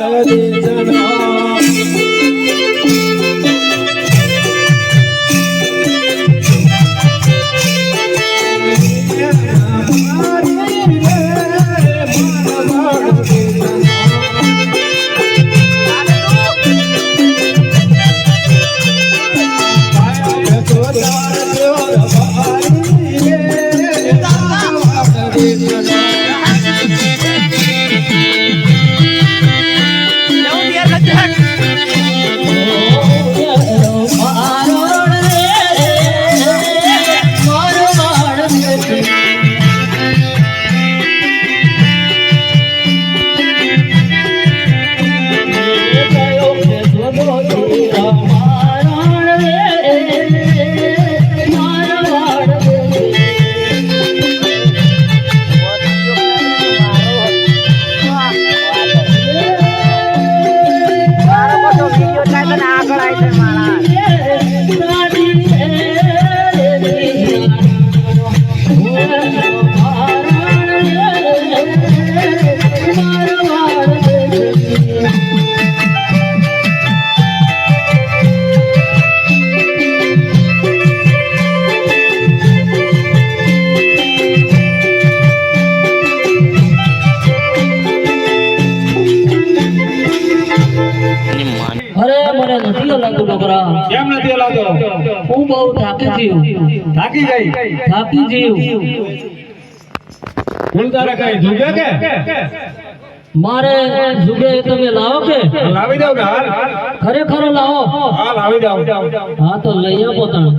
અરે જીવ થાકી ગઈ થાકી જીવ ફૂલદારા કઈ જુગે કે? મારે જુગે તમે લાવો કે? લાવી દઉં કે હાલ? ખરેખર લાવો. હા લાવી દઉં. હા તો લઈ આપો તણ.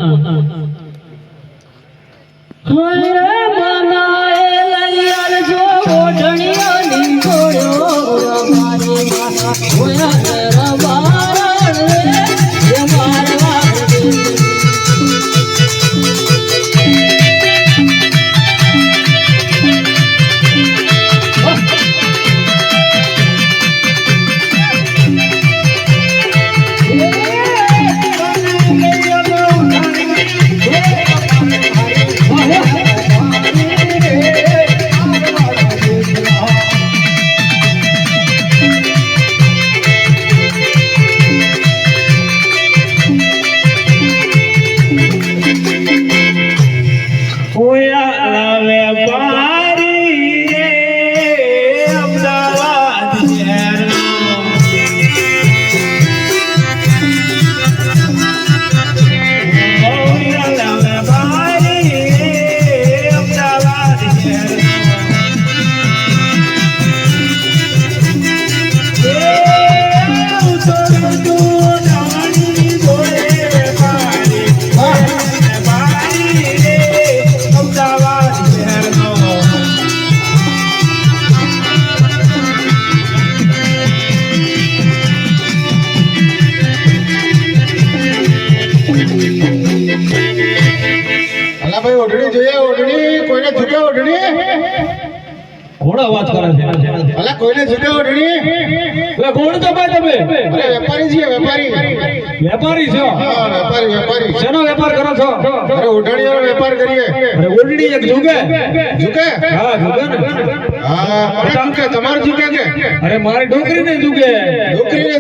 ઓઢણી જોઈએ ઓઢણી કોણ અવાજ કરે છે. અલા કોઈને ઝૂકે ઓઢણી એટલે કોણ છો ભાઈ તમે? અરે વેપારી છીએ વેપારી. વેપારી છો? હા વેપારી વેપારી. શેનો વેપાર કરો છો? અરે ઓઢણીઓનો વેપાર કરીએ. અરે ઓલડી એક જુગે ઝૂકે? હા જુગે ને. હા ઝૂકે. તમારે ઝૂકે કે? અરે મારી ડોકરી ને જુગે છોકરીને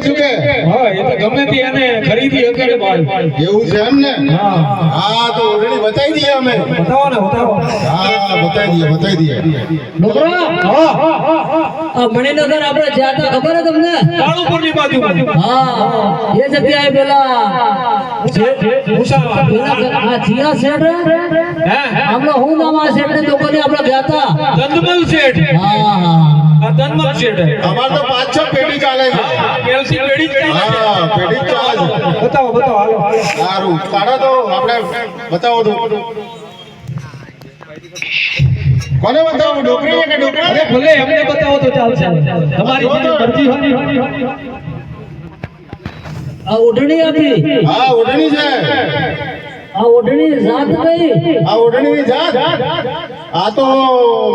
હા એ તો ગમે તે એને ખરીદી હકે ભાઈ. એવું છે એમ ને? હા. હા તો ઓઢણી બતાવી દઈએ અમે. બતાવો ને બતાવો. હા બતાવી દઈએ બતાવી દઈએ. છોકરા હા. આ મણિનગર આપણે જ્યાં હતા ખબર હે તમને? કાળુપુરની બાજુ. હા એ જગ્યાએ પેલા મુસાવા જીયા શેઠ? હે? હે. હું નામ આ શેઠ ને દુકાને આપણે હતા. તંદમલ શેઠ. હા હા તંદમલ શેઠ. અમાર તો પાંચ છ પેઢી ચાલે છે. હા પેઢી ચાલે હા પેઢી ચાલે છે. બતાવો બતાવો હાલો હાલો. સારું. કાઢો તો આપણે બતાવો તો. કોને બતાવો? ડોકરીને કે અરે ભલે એમને બતાવો તો ચાલશે. તમારી મરજી હોય. આ ઓઢણી આપી. હા ઓઢણી છે. આ ઓઢણી જાત કઈ? આ ઓઢણીની જાત? આ તો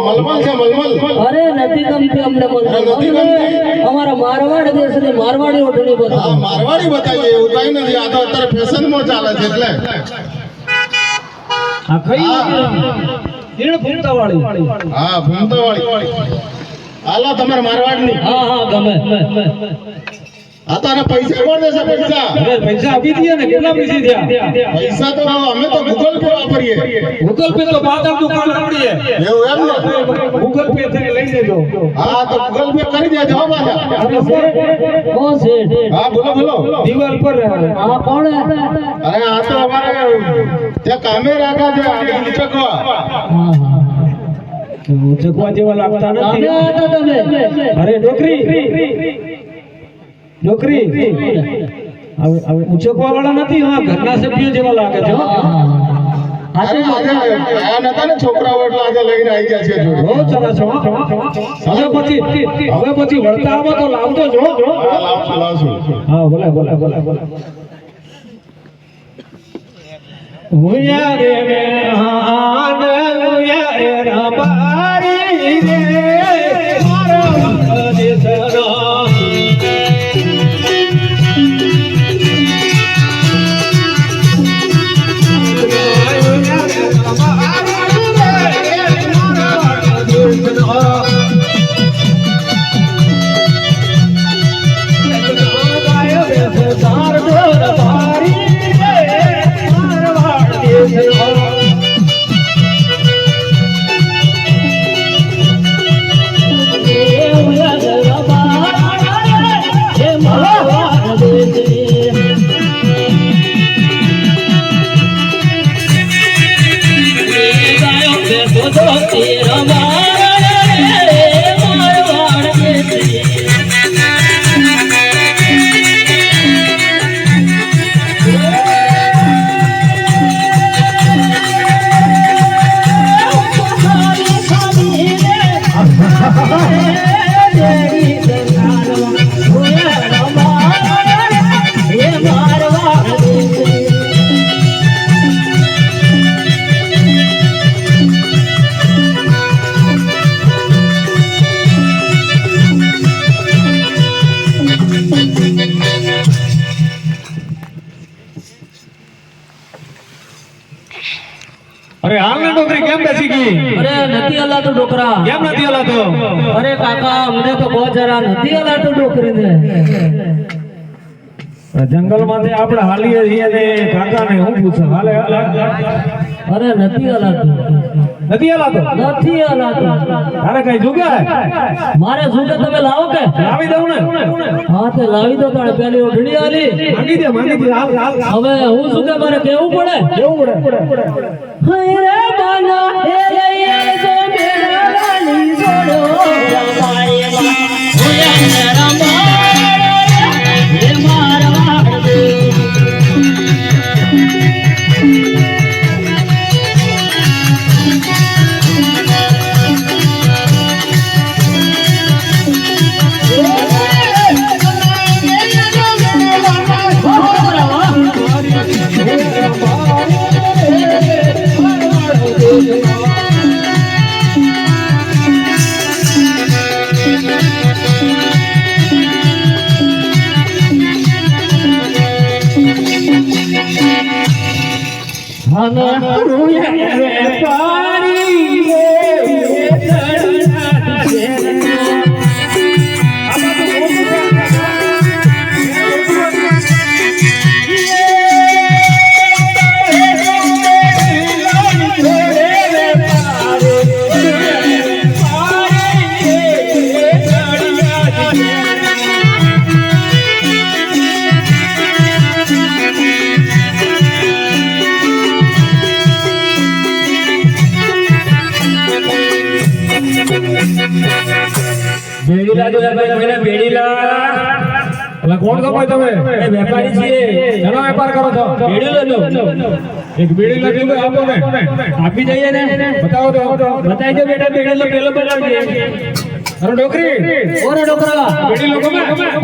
મલમલ છે મલમલ. અરે નથી ગમતી અમને નથી ગમતી? અમારા મારવાડ દેશની મારવાડી ઓઢણી બતાવો. મારવાડી બતાવીએ એવું કઈ નથી. આ તો અત્યારે ફેશનમાં ચાલે છે એટલે. આ કઈ ઈણ ફૂમતા વાળી હા ભૂમતાવાળી હાલો તમારે મારવાડની. હા હા ગમે. આ તો પૈસા કોણ દેશે પૈસા? પૈસા આપી દઈએ ને કેટલા પૈસા થયા? પૈસા તો અમે તો ગૂગલ પે વાપરીએ. ગૂગલ પે તો બાદ દુકાન આપણી એવું એમ ને? ગૂગલ પે થી લઈ લેજો હા તો ગૂગલ પે કરી દેજો હો પાછા. કોણ છે હા બોલો બોલો. દીવાલ પર આ કોણ અરે આ તો અમારે ત્યાં કામે રાખા છે આગળ ઉચકવા હા હા ઉચકવા જેવા લાગતા તમે. નથી અરે ડોકરી હવે ઉચકવા વાળા નથી હા ઘરના સભ્યો જેવા લાગે છે છે. હવે પછી હવે પછી વળતા આવો તો લાવજો જો. હા બોલે બોલે બોલે બોલે. હુયા રે હુયા રે રબારી રે. ડોકરા કેમ નથી હલાતો અરે કાકા અમને તો બહુ જરા નથી હલાતું ડોકરીને જંગલમાંથી આપણે હાલીએ છીએ ને કાકા ને હું પૂછે હાલે? અરે નથી હલાતું નથી હલાતો નથી હલાતું અરે કઈ જુગાડ મારે જોગે તમે લાવો કે? લાવી દઉં ને. હા તે લાવી દો તારે પેલી ઓઢણી આલી માંગી દે માંગી દે હાલ હાલ. હવે હું શું કે મારે કેવું પડે? કેવું પડે? હે રે બાના બેડીલા જોયા ભાઈ કોઈને બેડીલા કોણ છો ભાઈ તમે એ વેપારી છીએ ઘણો વેપાર કરો છો બેડીલો લો એક બેડીલા જેવું આપો ને આપી જઈએ ને બતાવો તો બતાવી દો બેટા બેડીલો પેલો બનાવજે અરે ડોકરી ઓરે ડોકરા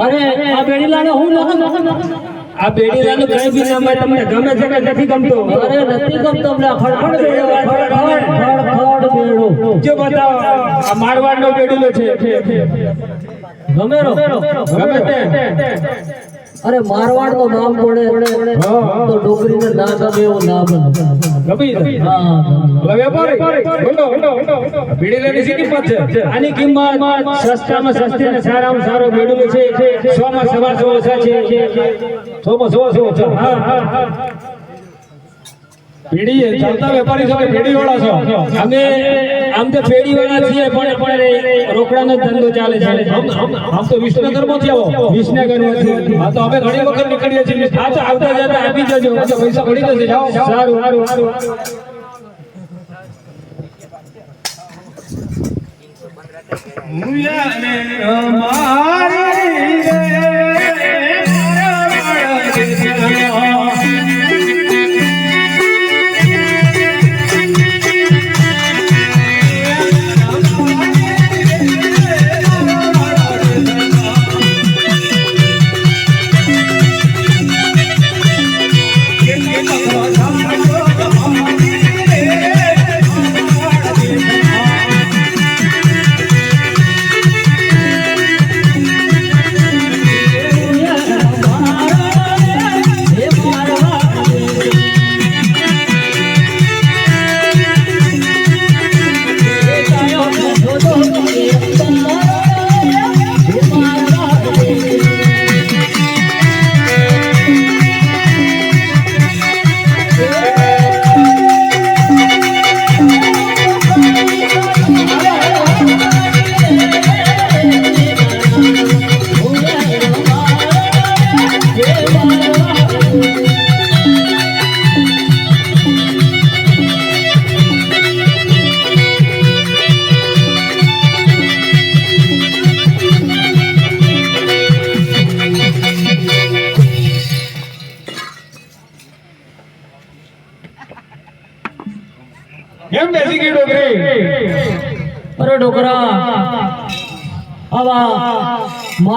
અરે આ બેડીલાનો હું લખું આ બેડીલાનું કઈ બી નામ તમને ગમે છે કે નથી ગમતો અરે નથી ગમતો અમને ખડખડ બેડો ખડખડ ખડખડ બેડો જો બતાવો આ મારવાડનો પેડુલો છે. ગમે ગમે તે. અરે મારવાડનું નામ પડે. તો ડોકરી ને ના ગમે એવું છે? આની કિંમત સસ્તામાં સસ્તી સારામાં સારો બેડું છે. સો માં સવા સો ઓછા છે. સો માં સો હા હા. બીડી ચાલતા વેપારી છો કે ભેડી વાળા છો. અમે આમ તો પેઢી વાળા છીએ, પણ પણ રોકડાનો ધંધો ચાલે છે. આમ તો વિસનગરમાંથી આવો. વિસનગરમાંથી. હા, તો અમે ઘણી વખત નીકળીએ છીએ. આ આવતા જતા આપી જજો. પૈસા પડી જશે. જાઓ. સારું સારું સારું. કેમ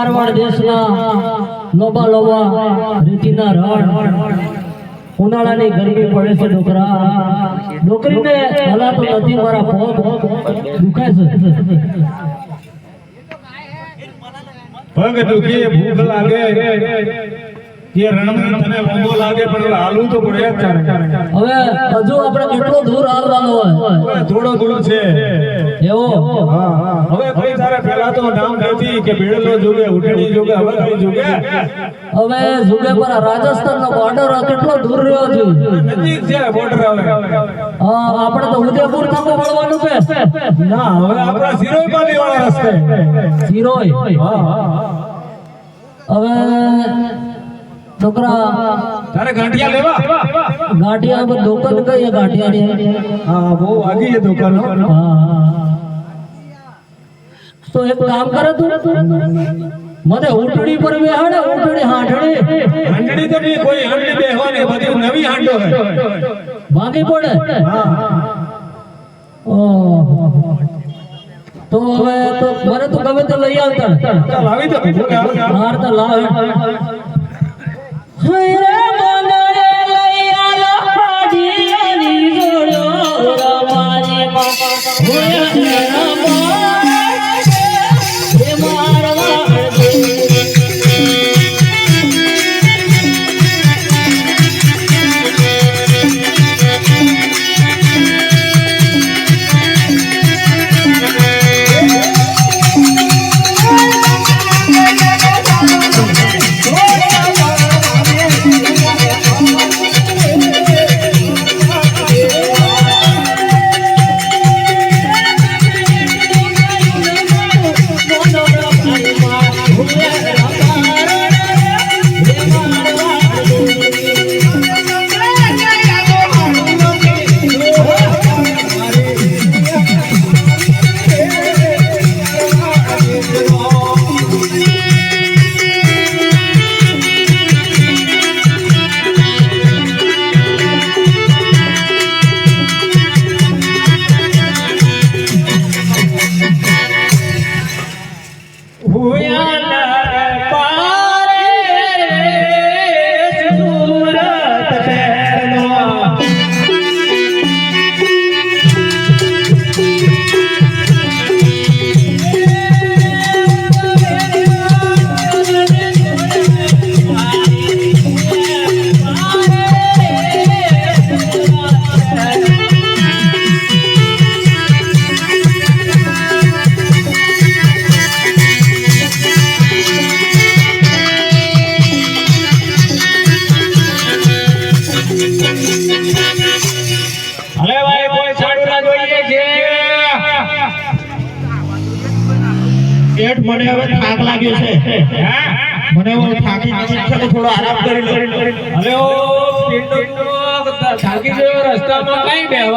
મારવાડ દેશના લોબા લોબા રેતીના રણ ઉનાળાની ગરમી પડે છે ડોકરા ડોકરીને હલાતો નથી, મારા પગ દુખાય છે. પગ દુખી ભૂખ લાગે. કે રણમાં તને લોબો લાગે પણ હાલવું તો પડે હવે હજુ આપણે કેટલો દૂર હાલવાનો હોય? થોડો દૂર છે. એવો? હા હા. હવે કઈ તારે પહેલા તો નામ નથી કે ભીડલો જોગે ઉઠણી જોગે હવે કઈ જોગે. હવે જુગે પર રાજસ્થાન નો બોર્ડર કેટલો દૂર રહ્યો છે નજીક છે બોર્ડર હવે. હા, આપણે તો ઉદયપુર મળવાનું છે. ના હવે આપણા સિરોઈ પાલી વાળા રસ્તે. સિરોય હા. હવે છોકરા તારે ગાંઠિયા લેવા? ગાંઠિયા પર દુકાન કહીએ ગાંઠિયાની હા બહુ આગી છે દુકાન. હા. તો એક કામ કરે તું. મને ઊંટડી પર બેહાડે ઊંટડી હાંઠડી. હાંડડી તો નહીં કોઈ હાંઠડી બેહવાની બધી નવી હાંડો હે ભાગી પડે? હા ઓહો. તો હવે તો મને તો ગમે તો લઈ આવતા. ચાલ આવી તો ભૂખ તો લાવ. Yeah.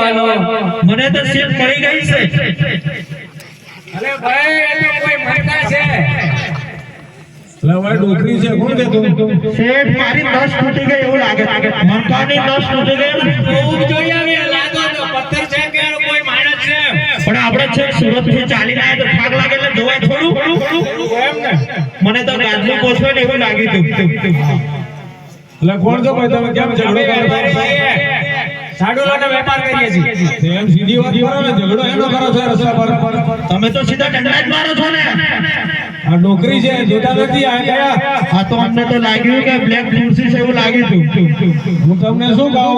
કઈ મને તો સીટ પડી ગઈ છે. અરે ભાઈ એ તો કોઈ મરતા છે. લે ડોકરી છે કોણ કેતો શેઠ મારી નસ તૂટી ગઈ એવું લાગે. મનકાની નસ તૂટી ગઈ ખૂબ જોઈ આવે લાગો તો પથ્થર છે કે કોઈ માણસ છે. પણ આપણે છે સુરતથી ચાલીને આવ્યા તો થાક લાગે એટલે જોવાય થોડું. એમ ને. મને તો ગાદલું પોછવે ને એવું લાગી હતું એટલે કોણ છો ભાઈ તમે કેમ ઝઘડો કરો સાડુલાનો વેપાર કરીએ છીએ. એમ સીધી વાત કરો ને ઝઘડો એનો કરો છો રસ્તા પર. તમે તો સીધા ડંડા જ મારો છો ને. આ નોકરી છે જોતા નથી આ ગયા. આ તો અમને તો લાગ્યું કે બ્લેક ખુરશી છે એવું લાગ્યું હતું હું તમને શું કહું?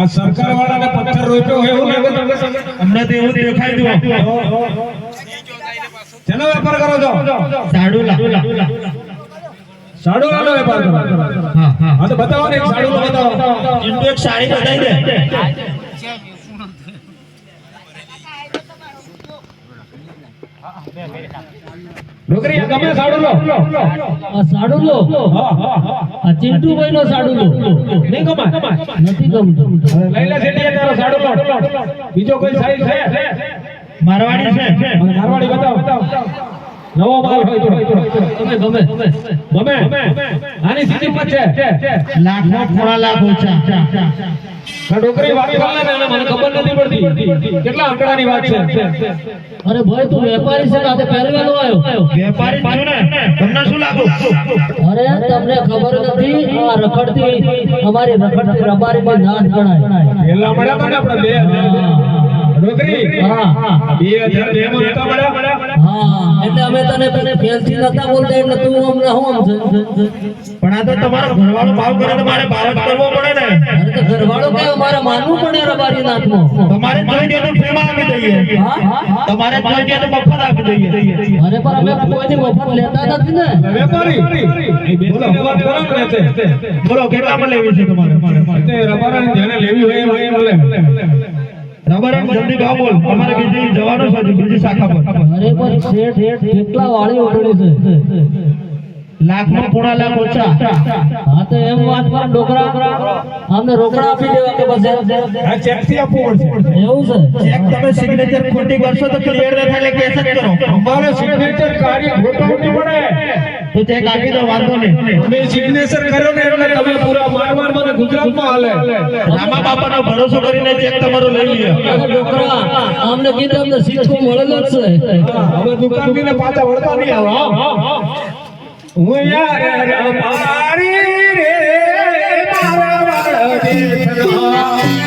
આ સરકાર વાળાને પથ્થર રોપ્યો હોય એવું લાગે તમને? અમને તો એવું દેખાય હતું શેનો વેપાર કરો છો. સાડુલા સાડુલાનો વેપાર કરો. હા હા. તો બતાવો ને સાડો સાડુલો બતાવો. ચિંટુ એક સાડી બતાવી દે. નોકરી આ ગમે સાડુલો આ સાડુલો હા હા હા. આ ચિંટુભાઈ નો નહીં નથી ગમતું. લઈ લે શેઠિયા તારો સાડુલો બીજો કોઈ સાઈઝ છે? મારવાડી છે. મારવાડી બતાવો. નવો માલ હોય તો ગમે ગમે ગમે આની સીધી પર છે લાખમાં પોણા લાખ ઓછા ડોકરી વાત કરે ને મને ખબર નથી પડતી કેટલા આંકડાની વાત છે અરે ભાઈ તું વેપારી છે આજે આવ્યો વેપારી છું ને તમને શું લાગુ અરે તમને ખબર નથી આ રખડતી અમારી રખડતી ગણાય પેલા મળ્યા હતા આપણે બે હા. માં નતા હા એટલે અમે તને તને ફેલથી નતા બોલતા એટલે તું અમને હું આમ છે- છે- છે. પણ આ તો તમારો ઘરવાળો ભાવ કરે તો મારે ભાવ જ કરવો પડે ને. અરે તો ઘરવાળો કે અમારે માનવું પડે રબારી નાથનો તમારે કોઈ કે તો ફ્રીમાં આપી દઈએ. હા? તમારે કોઈ કે તો મફત આપી દઈએ. અરે પણ અમે કોઈની મફત લેતા નથી ને. વેપારી? બોલો. બોલો બોલો કેટલામાં લેવી છે તમારે? તે રબારાની જેને લેવી હોય એ મળે રબર જલ્દી ભાવ બોલ. અમારે બીજી જવાનું છે બીજી શાખા પર. અરે પણ શેઠ કેટલા વાળી ઓઢણી છે? લાખમાં પોણા લાખ ઓછા. હા તો એમ વાત પર ડોકરા. અમને રોકડા આપી દેવા કે બસ આ ચેકથી આપવું પડશે. એવું છે? ચેક તમે સિગ્નેચર ખોટી કરશો તો ક્લિયર ન થાય કેસ જ કરો. અમારે સિગ્નેચર કાર્ય ખોટાવતી પડે. તો ચેક આપી દો વાંધો નહીં. તમે સિગ્નેચર કર્યો ને એટલે તમે પૂરા મારવાર મને ગુજરાતમાં હાલે. રામા બાપાનો ભરોસો કરીને ચેક તમારો લઈ અરે ડોકરા અમને કીધું અમને સીટકો મળેલો જ છે. હવે દુકાનથી પાછા વળતા નહીં આવે પારી રે મારા વાળ દેખના